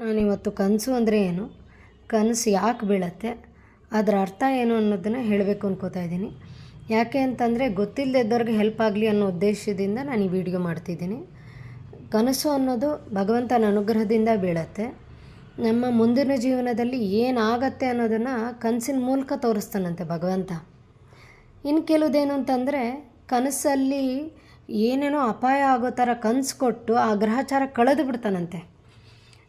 ನಾನಿವತ್ತು ಕನಸು ಅಂದರೆ ಏನು? ಕನಸು ಯಾಕೆ ಬೀಳತ್ತೆ? ಅದರ ಅರ್ಥ ಏನು ಅನ್ನೋದನ್ನು ಹೇಳಬೇಕು ಅನ್ಕೋತಾ ಇದ್ದೀನಿ. ಯಾಕೆ ಅಂತಂದರೆ ಗೊತ್ತಿಲ್ಲದಿದ್ದವ್ರಿಗೆ ಹೆಲ್ಪ್ ಆಗಲಿ ಅನ್ನೋ ಉದ್ದೇಶದಿಂದ ನಾನು ಈ ವಿಡಿಯೋ ಮಾಡ್ತಿದ್ದೀನಿ. ಕನಸು ಅನ್ನೋದು ಭಗವಂತನ ಅನುಗ್ರಹದಿಂದ ಬೀಳತ್ತೆ. ನಮ್ಮ ಮುಂದಿನ ಜೀವನದಲ್ಲಿ ಏನಾಗತ್ತೆ ಅನ್ನೋದನ್ನು ಕನಸಿನ ಮೂಲಕ ತೋರಿಸ್ತಾನಂತೆ ಭಗವಂತ. ಇನ್ನು ಕೆಲವುದೇನು ಅಂತಂದರೆ ಕನಸಲ್ಲಿ ಏನೇನೋ ಅಪಾಯ ಆಗೋ ಥರ ಕನಸು ಕೊಟ್ಟು ಆ ಗ್ರಹಚಾರ ಕಳೆದು ಬಿಡ್ತಾನಂತೆ.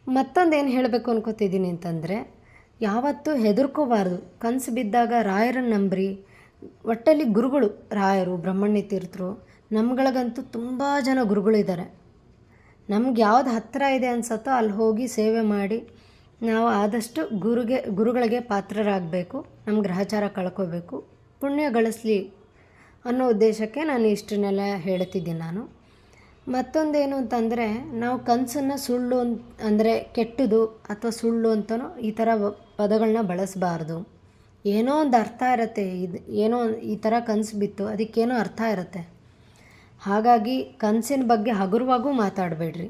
ಮತ್ತೊಂದು ಏನು ಹೇಳಬೇಕು ಅನ್ಕೋತಿದ್ದೀನಿ ಅಂತಂದರೆ, ಯಾವತ್ತೂ ಹೆದರ್ಕೋಬಾರ್ದು. ಕನಸು ಬಿದ್ದಾಗ ರಾಯರನ್ನು ನಂಬ್ರಿ. ಒಟ್ಟಲ್ಲಿ ಗುರುಗಳು, ರಾಯರು, ಬ್ರಹ್ಮಣ್ಯ ತೀರ್ಥರು, ನಮ್ಗಳಿಗಂತೂ ತುಂಬ ಜನ ಗುರುಗಳಿದ್ದಾರೆ ನಮ್ಗೆ ಯಾವ್ದು ಹತ್ತಿರ ಇದೆ ಅನ್ಸತ್ತೋ ಅಲ್ಲಿ ಹೋಗಿ ಸೇವೆ ಮಾಡಿ, ನಾವು ಆದಷ್ಟು ಗುರುಗೆ, ಗುರುಗಳಿಗೆ ಪಾತ್ರರಾಗಬೇಕು ನಮ್ಮ ಗ್ರಹಚಾರ ಕಳ್ಕೋಬೇಕು, ಪುಣ್ಯ ಗಳಿಸ್ಲಿ ಅನ್ನೋ ಉದ್ದೇಶಕ್ಕೆ ನಾನು ಇಷ್ಟನ್ನೆಲ್ಲ ಹೇಳ್ತಿದ್ದೀನಿ ನಾನು. ಮತ್ತೊಂದೇನು ಅಂತಂದರೆ, ನಾವು ಕನಸನ್ನು ಸುಳ್ಳು ಅಂದರೆ ಕೆಟ್ಟದು ಅಥವಾ ಸುಳ್ಳು ಅಂತನೋ ಈ ಥರ ಪದಗಳನ್ನ ಬಳಸಬಾರ್ದು. ಏನೋ ಒಂದು ಅರ್ಥ ಇರುತ್ತೆ, ಇದು ಏನೋ ಈ ಥರ ಕನಸು ಬಿತ್ತು, ಅದಕ್ಕೇನೋ ಅರ್ಥ ಇರುತ್ತೆ. ಹಾಗಾಗಿ ಕನಸಿನ ಬಗ್ಗೆ ಹಗುರವಾಗೂ ಮಾತಾಡಬೇಡ್ರಿ.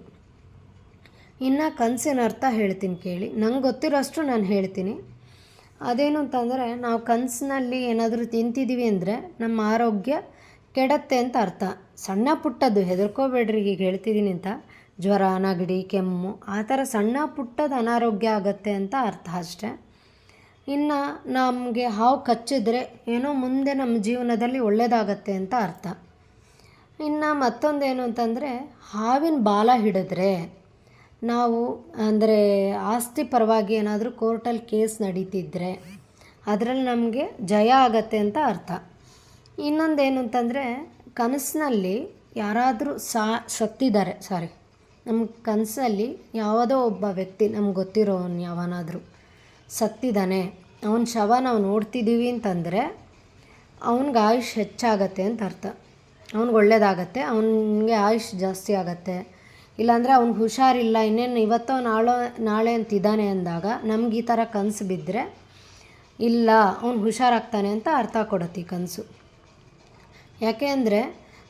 ಇನ್ನು ಕನಸಿನ ಅರ್ಥ ಹೇಳ್ತೀನಿ ಕೇಳಿ. ನಂಗೆ ಗೊತ್ತಿರೋಷ್ಟು ನಾನು ಹೇಳ್ತೀನಿ. ಅದೇನು ಅಂತಂದರೆ, ನಾವು ಕನಸಿನಲ್ಲಿ ಏನಾದರೂ ತಿಂತಿದ್ದೀವಿ ಅಂದರೆ, ನಮ್ಮ ಆರೋಗ್ಯ ಕೆಡತ್ತೆ ಅಂತ ಅರ್ಥ. ಸಣ್ಣ ಪುಟ್ಟದ್ದು ಹೆದರ್ಕೋಬೇಡ್ರಿ ಈಗ ಹೇಳ್ತಿದ್ದೀನಿ ಅಂತ. ಜ್ವರ, ನೆಗಡಿ, ಕೆಮ್ಮು, ಆ ಥರ ಸಣ್ಣ ಪುಟ್ಟದ ಅನಾರೋಗ್ಯ ಆಗತ್ತೆ ಅಂತ ಅರ್ಥ ಅಷ್ಟೆ. ಇನ್ನು ನಮಗೆ ಹಾವು ಕಚ್ಚಿದ್ರೆ ಏನೋ ಮುಂದೆ ನಮ್ಮ ಜೀವನದಲ್ಲಿ ಒಳ್ಳೆಯದಾಗತ್ತೆ ಅಂತ ಅರ್ಥ. ಇನ್ನು ಮತ್ತೊಂದೇನು ಅಂತಂದರೆ, ಹಾವಿನ ಬಾಲ ಹಿಡಿದ್ರೆ ನಾವು ಅಂದರೆ ಆಸ್ತಿ ಪರವಾಗಿ ಏನಾದರೂ ಕೋರ್ಟಲ್ಲಿ ಕೇಸ್ ನಡೀತಿದ್ರೆ ಅದರಲ್ಲಿ ನಮಗೆ ಜಯ ಆಗತ್ತೆ ಅಂತ ಅರ್ಥ. ಇನ್ನೊಂದೇನು ಅಂತಂದರೆ, ಕನಸಿನಲ್ಲಿ ಯಾರಾದರೂ ಸಾ, ಸತ್ತಿದ್ದಾರೆ ಸಾರಿ ನಮ್ಮ ಕನಸಲ್ಲಿ ಯಾವುದೋ ಒಬ್ಬ ವ್ಯಕ್ತಿ ನಮ್ಗೆ ಗೊತ್ತಿರೋನು ಯಾವನಾದರೂ ಸತ್ತಿದ್ದಾನೆ. ಅವನ ಶವ ನಾವು ನೋಡ್ತಿದ್ದೀವಿ ಅಂತಂದರೆ, ಅವನಿಗೆ ಆಯುಷ್ ಹೆಚ್ಚಾಗತ್ತೆ ಅಂತ ಅರ್ಥ. ಅವ್ನಿಗೆ ಒಳ್ಳೇದಾಗತ್ತೆ, ಅವನಿಗೆ ಆಯುಷ್ ಜಾಸ್ತಿ ಆಗತ್ತೆ. ಇಲ್ಲಾಂದರೆ ಅವ್ನಿಗೆ ಹುಷಾರಿಲ್ಲ, ಇನ್ನೇನು ಇವತ್ತೋ ನಾಳೋ, ನಾಳೆ ಅಂತಿದ್ದಾನೆ ಅಂದಾಗ ನಮ್ಗೆ ಈ ಥರ ಕನಸು ಬಿದ್ದರೆ ಇಲ್ಲ, ಅವ್ನು ಹುಷಾರಾಗ್ತಾನೆ ಅಂತ ಅರ್ಥ ಕೊಡತ್ತೆ ಈ ಕನಸು. ಯಾಕೆ ಅಂದರೆ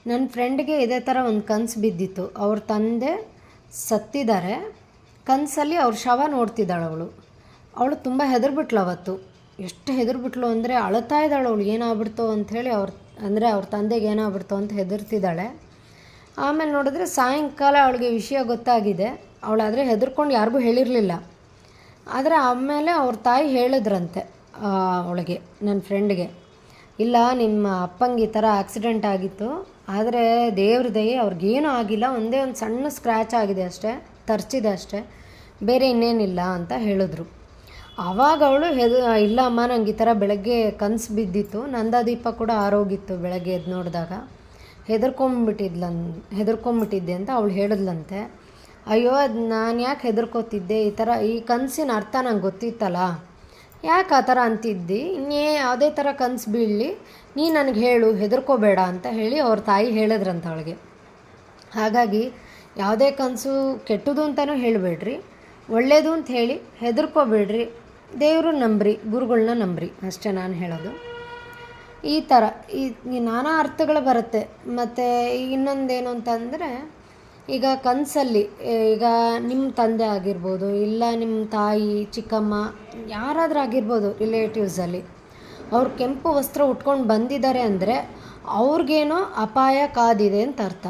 ನನ್ನ ಫ್ರೆಂಡ್ಗೆ ಇದೇ ಥರ ಒಂದು ಕನಸು ಬಿದ್ದಿತ್ತು. ಅವ್ರ ತಂದೆ ಸತ್ತಿದ್ದಾರೆ ಕನಸಲ್ಲಿ ಅವ್ರ ಶವ ನೋಡ್ತಿದ್ದಾಳೆ ಅವಳು. ಅವಳು ತುಂಬ ಹೆದರ್ಬಿಟ್ಲು ಅವತ್ತು. ಎಷ್ಟು ಹೆದರ್ಬಿಟ್ಲು ಅಂದರೆ ಅಳ್ತಾ ಇದ್ದಾಳೆ ಅವಳು, ಏನಾಗ್ಬಿಡ್ತೋ ಅಂಥೇಳಿ ಅವ್ರ ಅಂದರೆ ಅವ್ರ ತಂದೆಗೆ ಏನಾಗ್ಬಿಡ್ತೋ ಅಂತ ಹೆದರ್ತಿದ್ದಾಳೆ. ಆಮೇಲೆ ನೋಡಿದ್ರೆ ಸಾಯಂಕಾಲ ಅವಳಿಗೆ ವಿಷಯ ಗೊತ್ತಾಗಿದೆ. ಅವಳಾದರೆ ಹೆದರ್ಕೊಂಡು ಯಾರಿಗೂ ಹೇಳಿರಲಿಲ್ಲ. ಆದರೆ ಆಮೇಲೆ ಅವ್ರ ತಾಯಿ ಹೇಳಿದ್ರಂತೆ ಅವಳಿಗೆ ನನ್ನ ಫ್ರೆಂಡ್ಗೆ ಇಲ್ಲ, ನಿಮ್ಮ ಅಪ್ಪಂಗೆ ಈ ಥರ ಆಕ್ಸಿಡೆಂಟ್ ಆಗಿತ್ತು. ಆದರೆ ದೇವ್ರ ದಯೆ ಅವ್ರಿಗೇನೂ ಆಗಿಲ್ಲ. ಒಂದೇ ಒಂದು ಸಣ್ಣ ಸ್ಕ್ರ್ಯಾಚ್ ಆಗಿದೆ ಅಷ್ಟೇ, ತರ್ಚಿದೆ ಅಷ್ಟೇ. ಬೇರೆ ಇನ್ನೇನಿಲ್ಲ ಅಂತ ಹೇಳಿದ್ರು. ಆವಾಗ ಅವಳು ಹೆದ, ಇಲ್ಲ ಅಮ್ಮ, ನಂಗೆ ಈ ಥರ ಬೆಳಗ್ಗೆ ಕನಸು ಬಿದ್ದಿತ್ತು. ನಂದಾದೀಪ ಕೂಡ ಆರೋಗಿತ್ತು ಬೆಳಗ್ಗೆ ಎದ್ದು ನೋಡಿದಾಗ. ಹೆದರ್ಕೊಂಬಿಟ್ಟಿದ್ಲನ್, ಹೆದರ್ಕೊಂಬಿಟ್ಟಿದ್ದೆ ಅಂತ ಅವಳು ಹೇಳಿದ್ಲಂತೆ. ಅಯ್ಯೋ, ಅದು ನಾನು ಯಾಕೆ ಹೆದರ್ಕೋತಿದ್ದೆ? ಈ ಥರ ಈ ಕನಸಿನ ಅರ್ಥ ನಂಗೆ ಗೊತ್ತಿತ್ತಲ್ಲ. ಯಾಕೆ ಆ ಥರ ಅಂತಿದ್ದಿ? ಇನ್ನೇ ಯಾವುದೇ ಥರ ಕನಸು ಬೀಳಲಿ. ನೀ ನನಗೆ ಹೇಳು, ಹೆದರ್ಕೋಬೇಡ ಅಂತ ಹೇಳಿ ಅವ್ರ ತಾಯಿ ಹೇಳಿದ್ರಂತ ಅವಳಿಗೆ. ಹಾಗಾಗಿ ಯಾವುದೇ ಕನಸು ಕೆಟ್ಟದು ಅಂತಲೂ ಹೇಳಬೇಡ್ರಿ. ಒಳ್ಳೆಯದು ಅಂತ ಹೇಳಿ ಹೆದರ್ಕೋಬೇಡ್ರಿ. ದೇವರು ನಂಬ್ರಿ ಗುರುಗಳನ್ನ ನಂಬ್ರಿ. ಅಷ್ಟೇ ನಾನು ಹೇಳೋದು. ಈ ಥರ ಈ ಈ ನಾನಾ ಅರ್ಥಗಳು ಬರುತ್ತೆ. ಮತ್ತು ಇನ್ನೊಂದೇನು ಅಂತಂದರೆ ಈಗ ಕನಸಲ್ಲಿ, ಈಗ ನಿಮ್ಮ ತಂದೆ ಆಗಿರ್ಬೋದು, ಇಲ್ಲ ನಿಮ್ಮ ತಾಯಿ, ಚಿಕ್ಕಮ್ಮ, ಯಾರಾದರೂ ಆಗಿರ್ಬೋದು ರಿಲೇಟಿವ್ಸಲ್ಲಿ ಅವ್ರು ಕೆಂಪು ವಸ್ತ್ರ ಉಟ್ಕೊಂಡು ಬಂದಿದ್ದಾರೆ ಅಂದರೆ ಅವ್ರಿಗೇನೋ ಅಪಾಯ ಕಾದಿದೆ ಅಂತ ಅರ್ಥ.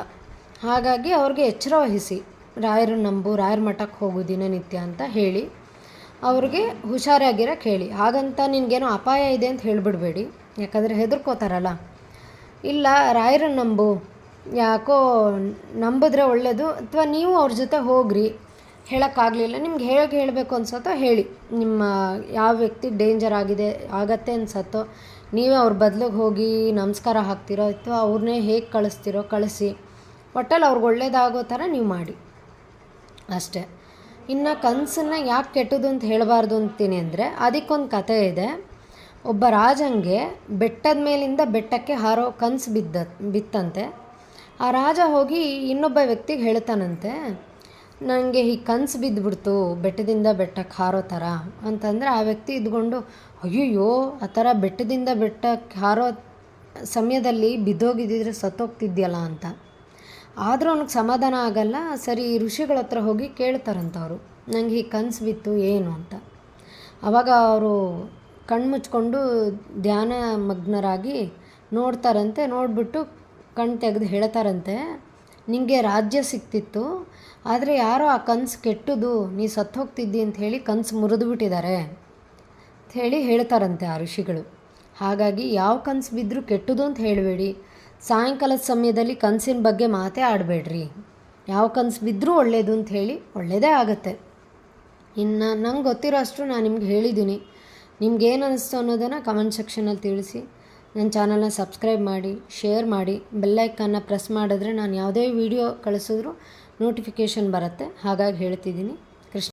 ಹಾಗಾಗಿ ಅವ್ರಿಗೆ ಎಚ್ಚರ ವಹಿಸಿ, ರಾಯರು ನಂಬು, ರಾಯರ ಮಠಕ್ಕೆ ಹೋಗು ದಿನನಿತ್ಯ ಅಂತ ಹೇಳಿ, ಅವ್ರಿಗೆ ಹುಷಾರಾಗಿರೋಕ್ಕೆ ಹೇಳಿ. ಹಾಗಂತ ನಿನಗೇನೋ ಅಪಾಯ ಇದೆ ಅಂತ ಹೇಳಿಬಿಡ್ಬೇಡಿ. ಯಾಕಂದರೆ ಹೆದರ್ಕೋತಾರಲ್ಲ. ಇಲ್ಲ ರಾಯರ ನಂಬು ಯಾಕೋ ನಂಬಿದ್ರೆ ಒಳ್ಳೆಯದು ಅಥವಾ ನೀವು ಅವ್ರ ಜೊತೆ ಹೋಗ್ರಿ, ಹೇಳೋಕ್ಕಾಗಲಿಲ್ಲ. ನಿಮ್ಗೆ ಹೇಗೆ ಹೇಳಬೇಕು ಅನ್ಸತ್ತೋ ಹೇಳಿ. ನಿಮ್ಮ ಯಾವ ವ್ಯಕ್ತಿ ಡೇಂಜರ್ ಆಗಿದೆ, ಆಗತ್ತೆ ಅನ್ಸತ್ತೋ, ನೀವೇ ಅವ್ರ ಬದಲಿಗೆ ಹೋಗಿ ನಮಸ್ಕಾರ ಹಾಕ್ತಿರೋ ಅಥವಾ ಅವ್ರನ್ನೇ ಹೇಗೆ ಕಳಿಸ್ತಿರೋ ಕಳಿಸಿ. ಒಟ್ಟಲ್ಲಿ ಅವ್ರಿಗೆ ಒಳ್ಳೇದಾಗೋ ಥರ ನೀವು ಮಾಡಿ. ಅಷ್ಟೇ. ಇನ್ನು ಕನಸನ್ನು ಯಾಕೆ ಕೆಟ್ಟದು ಅಂತ ಹೇಳಬಾರ್ದು ಅಂತೀನಿ ಅಂದರೆ, ಅದಕ್ಕೊಂದು ಕತೆ ಇದೆ. ಒಬ್ಬ ರಾಜಂಗೆ ಬೆಟ್ಟದ ಮೇಲಿಂದ ಬೆಟ್ಟಕ್ಕೆ ಹಾರೋ ಕನಸು ಬಿದ್ದ, ಬಿತ್ತಂತೆ. ಆ ರಾಜ ಹೋಗಿ ಇನ್ನೊಬ್ಬ ವ್ಯಕ್ತಿಗೆ ಹೇಳ್ತಾನಂತೆ ನನಗೆ ಈ ಕನಸು ಬಿದ್ದುಬಿಡ್ತು ಬೆಟ್ಟದಿಂದ ಬೆಟ್ಟಕ್ಕೆ ಹಾರೋ ಥರ. ಅಂತಂದರೆ ಆ ವ್ಯಕ್ತಿ ಇದ್ಕೊಂಡು, ಅಯ್ಯಯ್ಯೋ, ಆ ಥರ ಬೆಟ್ಟದಿಂದ ಬೆಟ್ಟಕ್ಕೆ ಹಾರೋ ಸಮಯದಲ್ಲಿ ಬಿದ್ದೋಗಿದ್ದಿದ್ರೆ ಸತ್ತೋಗ್ತಿದ್ಯಲ್ಲ ಅಂತ. ಆದರೂ ಅವ್ನಿಗೆ ಸಮಾಧಾನ ಆಗಲ್ಲ, ಸರಿ ಋಷಿಗಳ ಹತ್ರ ಹೋಗಿ ಕೇಳ್ತಾರಂತ ಅವರು ಈ ಕನಸು ಬಿತ್ತು, ಏನು? ಅಂತ. ಆವಾಗ ಅವರು ಕಣ್ಣು ಮುಚ್ಕೊಂಡು ಧ್ಯಾನ ಮಗ್ನರಾಗಿ ನೋಡ್ತಾರಂತೆ, ನೋಡಿಬಿಟ್ಟು ಕಣ್ಣು ತೆಗೆದು ಹೇಳ್ತಾರಂತೆ ನಿಮಗೆ ರಾಜ್ಯ ಸಿಕ್ತಿತ್ತು, ಆದರೆ ಯಾರೋ ಆ ಕನಸು ಕೆಟ್ಟದು ನೀ ಸತ್ತು ಅಂತ ಹೇಳಿ ಕನಸು ಮುರಿದು ಅಂತ ಹೇಳಿ ಹೇಳ್ತಾರಂತೆ ಆ ಋಷಿಗಳು. ಹಾಗಾಗಿ ಯಾವ ಕನಸು ಬಿದ್ದರೂ ಕೆಟ್ಟದು ಅಂತ ಹೇಳಬೇಡಿ. ಸಾಯಂಕಾಲದ ಸಮಯದಲ್ಲಿ ಕನಸಿನ ಬಗ್ಗೆ ಮಾತೇ ಆಡಬೇಡ್ರಿ. ಯಾವ ಕನಸು ಬಿದ್ದರೂ ಒಳ್ಳೆಯದು ಅಂತ ಹೇಳಿ ಒಳ್ಳೆಯದೇ ಆಗುತ್ತೆ. ಇನ್ನು ನಂಗೆ ಗೊತ್ತಿರೋ ಅಷ್ಟು ನಾನು ನಿಮ್ಗೆ ಹೇಳಿದ್ದೀನಿ ನಿಮ್ಗೆ ಏನು ಅನ್ನಿಸ್ತು ಅನ್ನೋದನ್ನು ಕಮೆಂಟ್ ಸೆಕ್ಷನಲ್ಲಿ ತಿಳಿಸಿ. ನನ್ನ ಚಾನಲ್ನ ಸಬ್ಸ್ಕ್ರೈಬ್ ಮಾಡಿ, ಶೇರ್ ಮಾಡಿ ಬೆಲ್ಲೈಕನ್ನ ಪ್ರೆಸ್ ಮಾಡಿದ್ರೆ ನಾನು ಯಾವುದೇ ವೀಡಿಯೋ ಕಳಿಸಿದ್ರು ನೋಟಿಫಿಕೇಷನ್ ಬರುತ್ತೆ. ಹಾಗಾಗಿ ಹೇಳ್ತಿದ್ದೀನಿ.